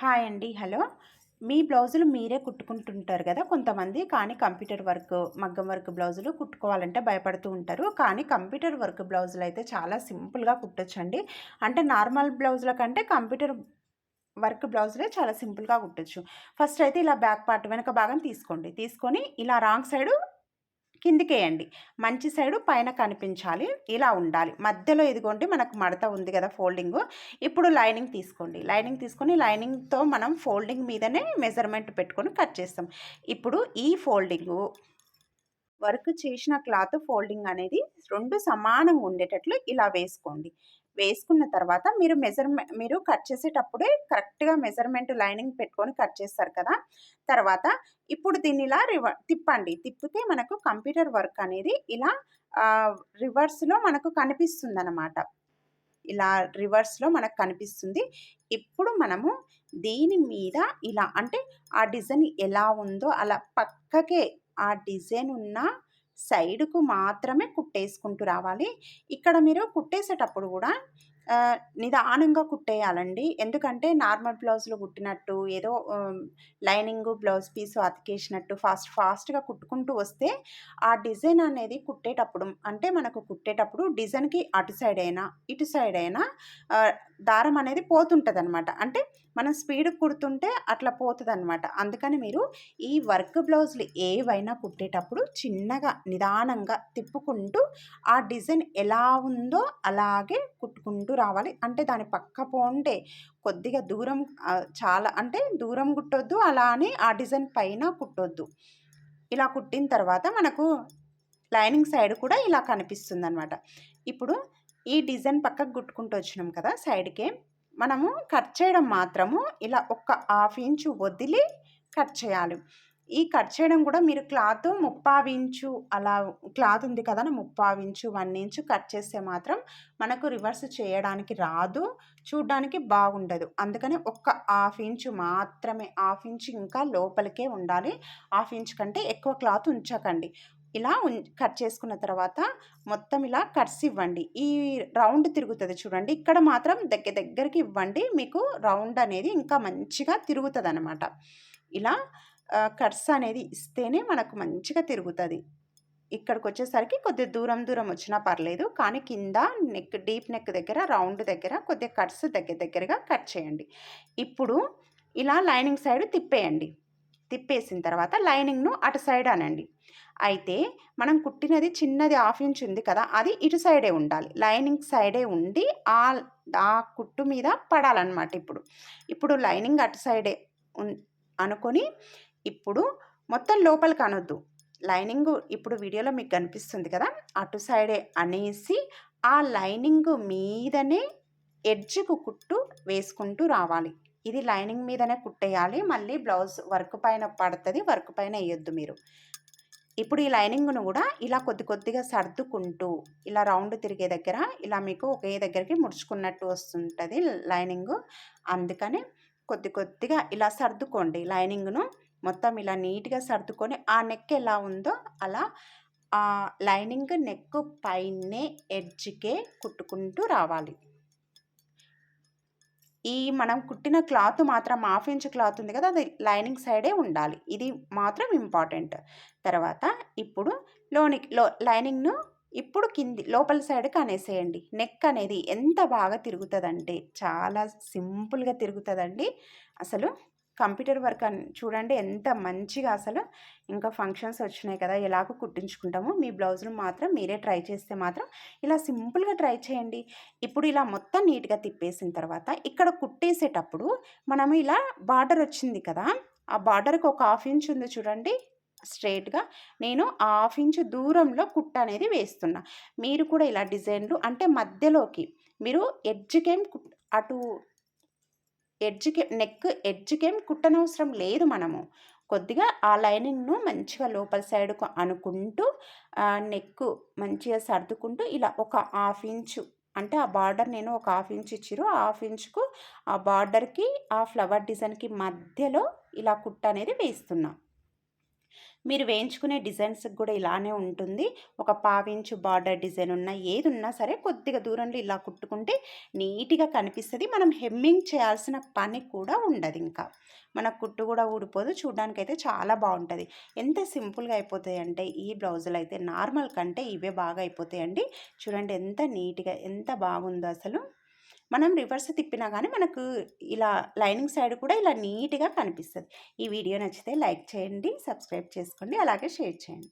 Hi అండి. Hello. మీ బ్లౌజులు మీరే కుట్టుకుంటుంటారు కదా. కొంతమంది కానీ కంప్యూటర్ వర్క్ మగ్గం వర్క్ బ్లౌజులు కుట్టుకోవాలంటే భయపడుతూ ఉంటారు. కానీ కంప్యూటర్ వర్క్ బ్లౌజులు అయితే చాలా సింపుల్గా కుట్టొచ్చండి. అంటే నార్మల్ బ్లౌజుల కంటే కంప్యూటర్ వర్క్ బ్లౌజులే చాలా సింపుల్గా కుట్టొచ్చు. ఫస్ట్ అయితే ఇలా బ్యాక్ పార్ట్ వెనక భాగం తీసుకోండి. తీసుకొని ఇలా రాంగ్ సైడు కిందికేయండి. మంచి సైడు పైన కనిపించాలి. ఇలా ఉండాలి. మధ్యలో ఇదిగోండి మనకు మడత ఉంది కదా ఫోల్డింగ్. ఇప్పుడు లైనింగ్ తీసుకోండి. లైనింగ్ తీసుకొని లైనింగ్తో మనం ఫోల్డింగ్ మీదనే మెజర్మెంట్ పెట్టుకొని కట్ చేస్తాం. ఇప్పుడు ఈ ఫోల్డింగు వర్క్ చేసిన క్లాత్ ఫోల్డింగ్ అనేది రెండు సమానంగా ఉండేటట్లు ఇలా వేసుకోండి. వేసుకున్న తర్వాత మీరు మెజర్మెంట్ మీరు కట్ చేసేటప్పుడే కరెక్ట్గా మెజర్మెంట్ లైనింగ్ పెట్టుకొని కట్ చేస్తారు కదా. తర్వాత ఇప్పుడు దీన్ని ఇలా రివ తిప్పండి. తిప్పితే మనకు కంప్యూటర్ వర్క్ అనేది ఇలా రివర్స్లో మనకు కనిపిస్తుంది అనమాట ఇలా రివర్స్లో మనకు కనిపిస్తుంది. ఇప్పుడు మనము దీని మీద ఇలా అంటే ఆ డిజైన్ ఎలా ఉందో అలా పక్కకే ఆ డిజైన్ ఉన్న సైడ్కు మాత్రమే కుట్టేసుకుంటూ రావాలి. ఇక్కడ మీరు కుట్టేసేటప్పుడు కూడా నిదానంగా కుట్టేయాలండి. ఎందుకంటే నార్మల్ బ్లౌజ్లో కుట్టినట్టు ఏదో లైనింగ్ బ్లౌజ్ పీస్ అతికేసినట్టు ఫాస్ట్ ఫాస్ట్గా కుట్టుకుంటూ వస్తే ఆ డిజైన్ అనేది కుట్టేటప్పుడు అంటే మనకు కుట్టేటప్పుడు డిజైన్కి అటు సైడ్ అయినా ఇటు సైడ్ అయినా దారం అనేది పోతుంటుంది అనమాట అంటే మనం స్పీడ్ కుడుతుంటే అట్లా పోతుంది అనమాట అందుకని మీరు ఈ వర్క్ బ్లౌజులు ఏవైనా కుట్టేటప్పుడు చిన్నగా నిదానంగా తిప్పుకుంటూ ఆ డిజైన్ ఎలా ఉందో అలాగే కుట్టుకుంటూ రావాలి. అంటే దాని పక్క పోంటే కొద్దిగా దూరం చాలా అంటే దూరం కుట్టొద్దు అలా అని ఆ డిజైన్ పైన కుట్టొద్దు. ఇలా కుట్టిన తర్వాత మనకు లైనింగ్ సైడ్ కూడా ఇలా కనిపిస్తుంది అనమాట ఇప్పుడు ఈ డిజైన్ పక్కకు గుట్టుకుంటూ వచ్చినాం కదా సైడ్కే. మనము కట్ చేయడం మాత్రము ఇలా ఒక్క హాఫ్ ఇంచు వదిలి కట్ చేయాలి. ఈ కట్ చేయడం కూడా మీరు క్లాత్ ముప్పావించు అలా క్లాత్ ఉంది కదా ముప్పావించు వన్ ఇంచు కట్ చేస్తే మాత్రం మనకు రివర్స్ చేయడానికి రాదు చూడడానికి బాగుండదు. అందుకని ఒక్క హాఫ్ ఇంచు మాత్రమే హాఫ్ ఇంచు ఇంకా లోపలికే ఉండాలి. హాఫ్ ఇంచ్ కంటే ఎక్కువ క్లాత్ ఉంచకండి. ఇలా కట్ చేసుకున్న తర్వాత మొత్తం ఇలా కట్స్ ఇవ్వండి. ఈ రౌండ్ తిరుగుతుంది చూడండి. ఇక్కడ మాత్రం దగ్గర దగ్గరికి ఇవ్వండి. మీకు రౌండ్ అనేది ఇంకా మంచిగా తిరుగుతుంది అనమాట ఇలా కట్స్ అనేది ఇస్తేనే మనకు మంచిగా తిరుగుతుంది. ఇక్కడికి వచ్చేసరికి కొద్దిగా దూరం దూరం వచ్చినా పర్లేదు. కానీ కింద నెక్ డీప్ నెక్ దగ్గర రౌండ్ దగ్గర కొద్దిగా కట్స్ దగ్గర దగ్గరగా కట్ చేయండి. ఇప్పుడు ఇలా లైనింగ్ సైడ్ తిప్పేయండి. తిప్పేసిన తర్వాత లైనింగ్ను అటు సైడ్ అనండి. అయితే మనం కుట్టినది చిన్నది హాఫ్ ఇంచ్ ఉంది కదా అది ఇటు సైడే ఉండాలి. లైనింగ్ సైడే ఉండి ఆ ఆ కుట్టు మీద పడాలన్నమాట ఇప్పుడు. ఇప్పుడు లైనింగ్ అటు సైడే అనుకొని ఇప్పుడు మొత్తం లోపలికి అనొద్దు. లైనింగ్ ఇప్పుడు వీడియోలో మీకు కనిపిస్తుంది కదా అటు సైడే అనేసి ఆ లైనింగ్ మీదనే ఎడ్జ్కు కుట్టు వేసుకుంటూ రావాలి. ఇది లైనింగ్ మీదనే కుట్టేయాలి. మళ్ళీ బ్లౌజ్ వర్క్ పైన పడుతుంది వర్క్ పైన వేయొద్దు మీరు. ఇప్పుడు ఈ లైనింగ్ను కూడా ఇలా కొద్ది కొద్దిగా సర్దుకుంటూ ఇలా రౌండ్ తిరిగే దగ్గర ఇలా మీకు ఒకే దగ్గరికి ముడుచుకున్నట్టు వస్తుంటుంది లైనింగ్. అందుకని కొద్ది కొద్దిగా ఇలా సర్దుకోండి లైనింగ్ను. మొత్తం ఇలా నీట్గా సర్దుకొని ఆ నెక్ ఎలా ఉందో అలా ఆ లైనింగ్ నెక్ పైనే ఎడ్జ్కే కుట్టుకుంటూ రావాలి. ఈ మనం కుట్టిన క్లాత్ మాత్రం హాఫ్ ఇంచ్ క్లాత్ ఉంది కదా అది లైనింగ్ సైడే ఉండాలి. ఇది మాత్రం ఇంపార్టెంట్. తర్వాత ఇప్పుడు లోనికి లో లైనింగ్ను ఇప్పుడు కింది లోపల సైడ్కి అనేసేయండి. నెక్ అనేది ఎంత బాగా తిరుగుతుందంటే చాలా సింపుల్గా తిరుగుతుందండి. అసలు కంప్యూటర్ వర్క్ అని చూడండి ఎంత మంచిగా అసలు ఇంకా ఫంక్షన్స్ వచ్చినాయి కదా ఎలాగో కుట్టించుకుంటామో మీ బ్లౌజ్ను మాత్రం మీరే ట్రై చేస్తే మాత్రం ఇలా సింపుల్గా ట్రై చేయండి. ఇప్పుడు ఇలా మొత్తం నీట్గా తిప్పేసిన తర్వాత ఇక్కడ కుట్టేసేటప్పుడు మనము ఇలా బార్డర్ వచ్చింది కదా ఆ బార్డర్కి ఒక హాఫ్ ఇంచ్ ఉంది చూడండి స్ట్రైట్గా నేను హాఫ్ ఇంచ్ దూరంలో కుట్ట అనేది వేస్తున్నా. మీరు కూడా ఇలా డిజైన్లు అంటే మధ్యలోకి మీరు ఎడ్జ్కేం అటు ఎడ్జ్కి నెక్ ఎడ్జ్కేం కుట్టనవసరం లేదు మనము. కొద్దిగా ఆ లైనింగ్ను మంచిగా లోపల సైడ్కు అనుకుంటూ నెక్ మంచిగా సర్దుకుంటూ ఇలా ఒక హాఫ్ ఇంచు అంటే ఆ బార్డర్ నేను ఒక హాఫ్ ఇంచ్ ఇచ్చిరు హాఫ్ ఇంచుకు ఆ బార్డర్కి ఆ ఫ్లవర్ డిజైన్కి మధ్యలో ఇలా కుట్ట అనేది వేస్తున్నాను మీరు వేయించుకునే డిజైన్స్కి కూడా ఇలానే ఉంటుంది. ఒక పావించు బార్డర్ డిజైన్ ఉన్న ఏది ఉన్నా సరే కొద్దిగా దూరంలో ఇలా కుట్టుకుంటే నీట్గా కనిపిస్తుంది. మనం హెమ్మింగ్ చేయాల్సిన పని కూడా ఉండదు ఇంకా. మన కుట్టు కూడా ఊడిపోదు. చూడడానికైతే చాలా బాగుంటుంది. ఎంత సింపుల్గా అయిపోతాయి అంటే ఈ బ్లౌజులు అయితే నార్మల్ కంటే ఇవే బాగా అయిపోతాయండి. చూడండి ఎంత నీట్గా ఎంత బాగుందో అసలు. మనం రివర్స్ తిప్పినా కానీ మనకు ఇలా లైనింగ్ సైడ్ కూడా ఇలా నీట్గా కనిపిస్తుంది. ఈ వీడియో నచ్చితే లైక్ చేయండి సబ్స్క్రైబ్ చేసుకోండి అలాగే షేర్ చేయండి.